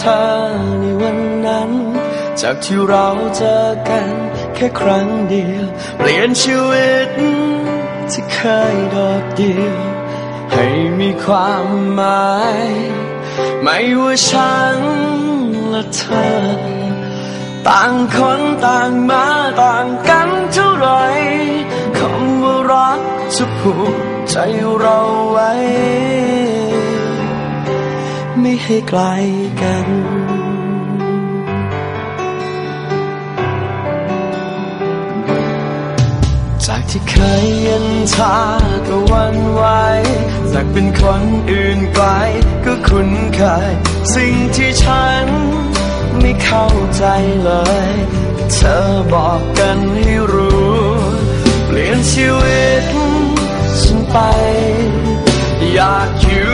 เธอในวันนั้น จากที่เราเจอกันแค่ครั้งเดียว เปลี่ยนชีวิตที่เคยโดดเดี่ยว ให้มีความหมาย ไม่ว่าฉันและเธอ ต่างคนต่างมาต่างกันเท่าไรคำว่ารักจะผูกใจเราไว้ ให้ไกลกัน จากที่เคยย็นชาก็วันไหวจากเป็นคนอื่นไกลก็คุ้นเคย สิ่งที่ฉันไม่เข้าใจเลย เธอบอกกันให้รู้ เปลี่ยนชีวิตฉันไป อยากอยู่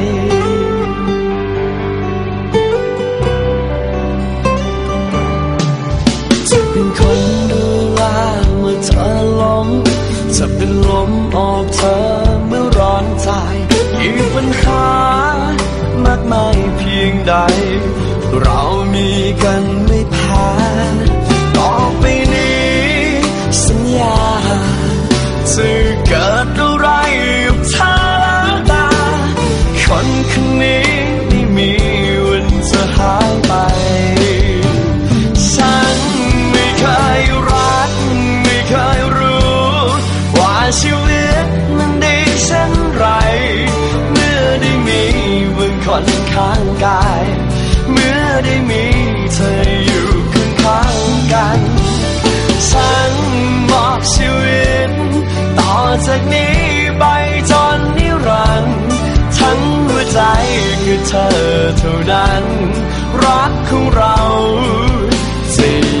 เมื่อเธอล้มจะเป็นลมออกเธอเมื่อร้อนใจยิ่งปัญหามากมายเพียงใด เรามีกัน ชีวิตมันดีเช่นไร เมื่อได้มีมึงคนข้างกาย เมื่อได้มีเธออยู่ข้างข้างๆกัน ฉันมอบชีวิต ต่อจากนี้ไปจนนิรันดร์ทั้งหัวใจคือเธอเท่านั้น รักของเราจะ